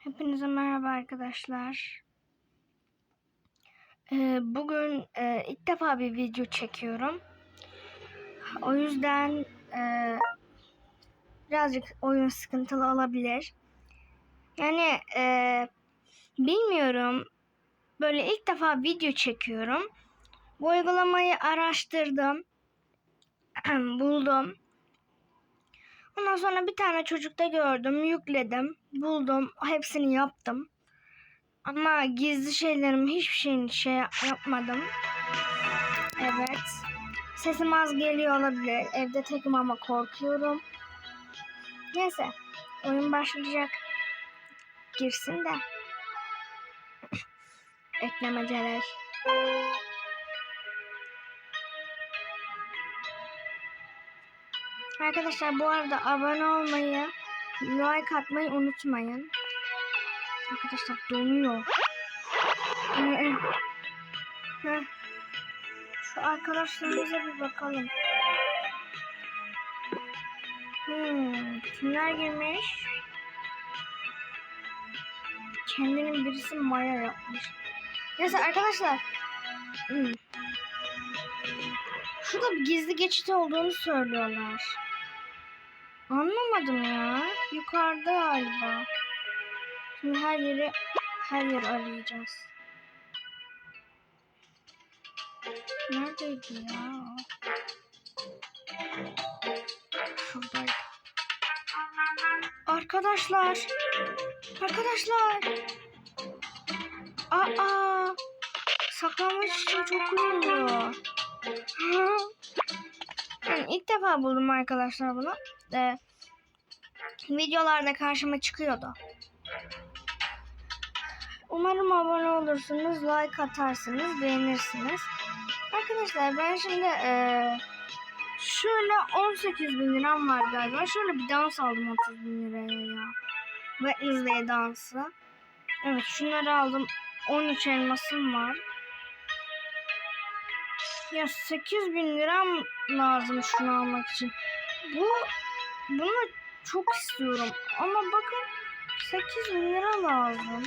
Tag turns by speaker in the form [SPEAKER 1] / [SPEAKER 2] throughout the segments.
[SPEAKER 1] Hepinize merhaba arkadaşlar. Ee, bugün e, ilk defa bir video çekiyorum. O yüzden e, birazcık oyun sıkıntılı olabilir. Yani e, bilmiyorum. Böyle ilk defa video çekiyorum. Bu uygulamayı araştırdım. Buldum. Ondan sonra bir tane çocukta gördüm, yükledim, buldum, hepsini yaptım. Ama gizli şeylerim hiçbir şeyini şey yap- yapmadım. Evet. Sesim az geliyor olabilir. Evde tekim ama korkuyorum. Neyse. Oyun başlayacak. Girsin de. Eklemeceler. Arkadaşlar bu arada abone olmayı, like atmayı unutmayın. Arkadaşlar donuyor. Şu arkadaşlarımıza bir bakalım. Hmm, kimler girmiş? Kendinin birisi maya yapmış. Neyse arkadaşlar. Hmm. Şurada bir gizli geçit olduğunu söylüyorlar. Anlamadım ya. Yukarıda galiba. Şimdi her yeri her yer arayacağız. Neredeydi ya? Şuradaydı. Arkadaşlar. Arkadaşlar. Aa. Saklanmak için çok uyuyor. Yani ilk defa buldum arkadaşlar bunu. Ee, videolarda karşıma çıkıyordu. Umarım abone olursunuz, like atarsınız, beğenirsiniz. Arkadaşlar ben şimdi ee, şöyle 18 bin liram var galiba. Şöyle bir dans aldım 30 bin liraya ya. Wednesday dansı. Evet şunları aldım. 13 elmasım var. Ya 8 bin liram lazım şunu almak için. Bu bunu çok istiyorum. Ama bakın 8 bin lira lazım.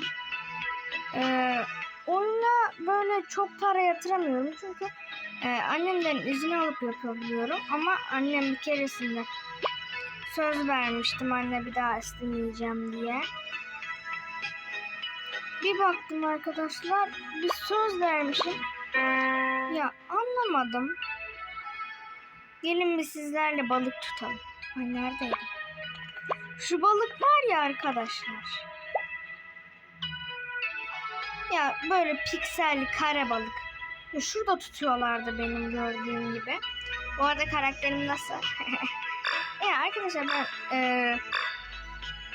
[SPEAKER 1] Ee, oyuna böyle çok para yatıramıyorum. Çünkü e, annemden izin alıp yapabiliyorum. Ama annem bir keresinde söz vermiştim anne bir daha istemeyeceğim diye. Bir baktım arkadaşlar bir söz vermişim. Ya anlamadım. Gelin bir sizlerle balık tutalım. Ay neredeydi? Şu balık var ya arkadaşlar. Ya böyle pikselli kare balık. Ya şurada tutuyorlardı benim gördüğüm gibi. Bu arada karakterim nasıl? ya arkadaşlar ben eee,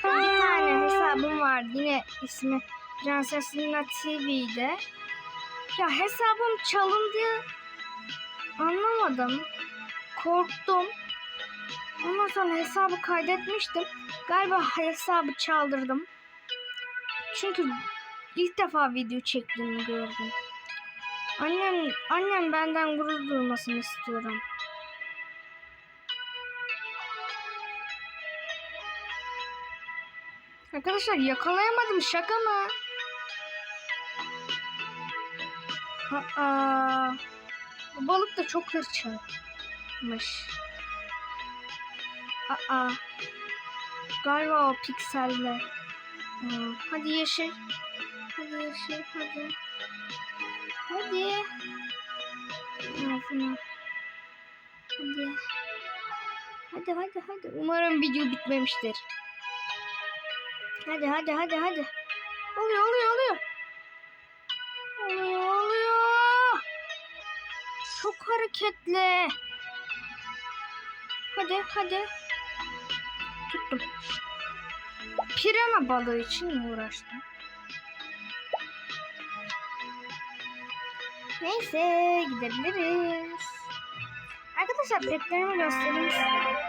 [SPEAKER 1] bir tane hesabım vardı. Yine ismi Prenses Lina TV'de. Ya hesabım çalındı. Anlamadım. Korktum. Ondan sonra hesabı kaydetmiştim. Galiba hesabı çaldırdım. Çünkü ilk defa video çektiğimi gördüm. Annem annem benden gurur duymasını istiyorum. Arkadaşlar yakalayamadım şaka mı? Aa, bu balık da çok hırçınmış. Aa, galiba o pikselli. Aa, hadi yeşil. Hadi yeşil hadi. Hadi. Ağzına. Hadi. Hadi hadi hadi. Umarım video bitmemiştir. Hadi hadi hadi hadi. Oluyor oluyor oluyor. Oluyor oluyor. Çok hareketli. Hadi hadi. Tuttum. Pirana balığı için mi uğraştım? Neyse gidebiliriz. Arkadaşlar petlerimi göstereyim size.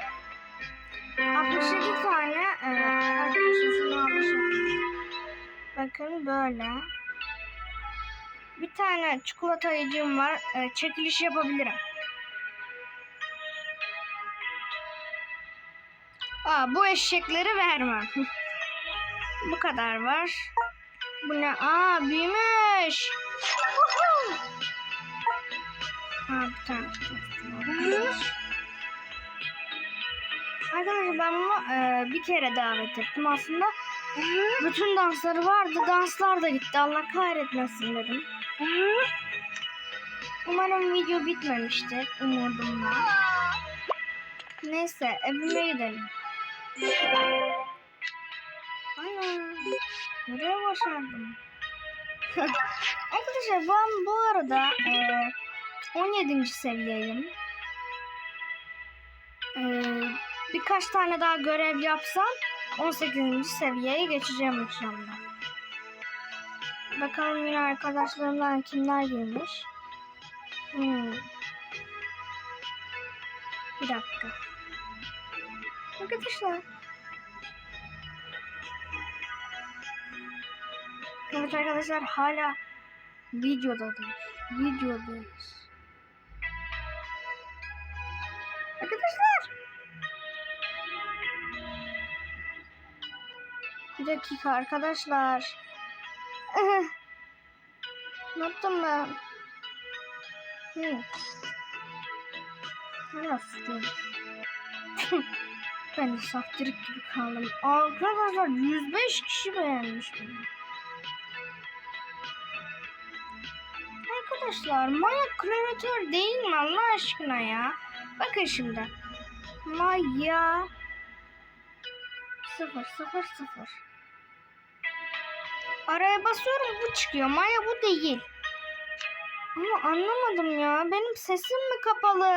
[SPEAKER 1] 67 tane e, arkadaşlar almışım. Bakın böyle. Bir tane çikolata ayıcığım var. E, çekiliş yapabilirim. Aa, bu eşekleri vermem. Bu kadar var. Bu ne? Aa büyümüş. Ha bir tane. Arkadaşlar ben bunu e, bir kere davet ettim aslında. Bütün dansları vardı. Danslar da gitti. Allah kahretmesin dedim. Umarım video bitmemiştir. Umudumla. Neyse evime gidelim. Ana. Nereye başardım? Arkadaşlar ben bu arada e, 17. seviyeyim. E, birkaç tane daha görev yapsam 18. seviyeye geçeceğim inşallah. Bakalım yine arkadaşlarımdan kimler girmiş. Hmm. Bir dakika. Arkadaşlar. Evet arkadaşlar hala videodayız. Videodayız. Arkadaşlar. Bir dakika arkadaşlar. ne yaptım ben? Hı. Sıkıyorum. ben de saftirik gibi kaldım. Arkadaşlar 105 kişi beğenmiş beni. Arkadaşlar Maya klaviatör değil mi Allah aşkına ya? Bakın şimdi. Maya 0 0 0 Araya basıyorum bu çıkıyor. Maya bu değil. Ama anlamadım ya. Benim sesim mi kapalı?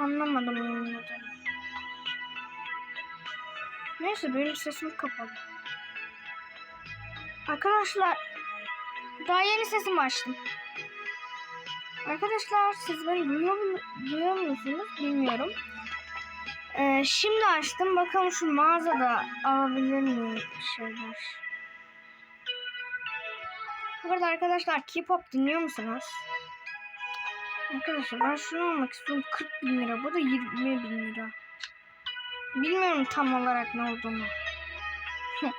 [SPEAKER 1] Anlamadım ederim. Neyse benim sesim kapalı. Arkadaşlar daha yeni sesimi açtım. Arkadaşlar siz beni duyuyor, duyuyor musunuz bilmiyorum. Ee, şimdi açtım. Bakalım şu mağazada alabilir miyim şeyler. Bu arada arkadaşlar K-pop dinliyor musunuz? Arkadaşlar ben şunu almak istiyorum. 40 bin lira. Bu da 20 bin lira. Bilmiyorum tam olarak ne olduğunu.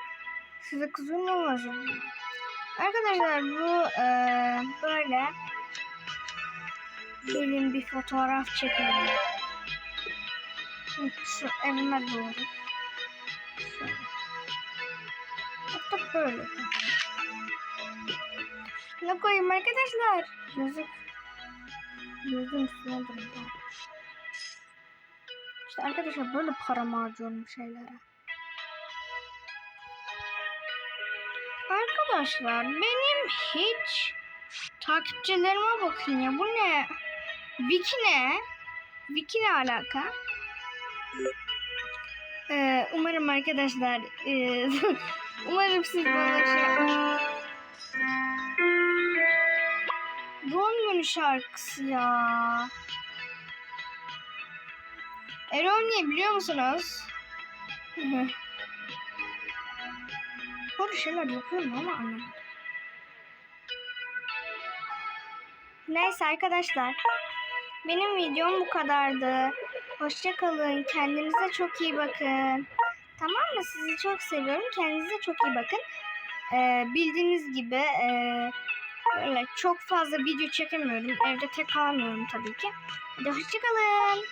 [SPEAKER 1] Size kızıyor mu olacak? Arkadaşlar bu eee, böyle gelin bir fotoğraf çekelim. Şu evime doğru. Şöyle. Hatta böyle. Ne koyayım arkadaşlar? Yazık. Gözüm üstüne duruyor. İşte arkadaşlar böyle paramı harcıyorum şeylere. Arkadaşlar benim hiç takipçilerime bakın ya bu ne? Viki ne? Viki ne alaka? Ee, umarım arkadaşlar e, umarım siz bana şey Günü şarkısı ya. Eronya biliyor musunuz? Böyle şeyler yapıyorum ama anlamadım. Neyse arkadaşlar. Benim videom bu kadardı. Hoşça kalın. Kendinize çok iyi bakın. Tamam mı? Sizi çok seviyorum. Kendinize çok iyi bakın. Ee, bildiğiniz gibi ee, böyle çok fazla video çekemiyorum. Evde tek kalmıyorum tabii ki. Hadi hoşça kalın.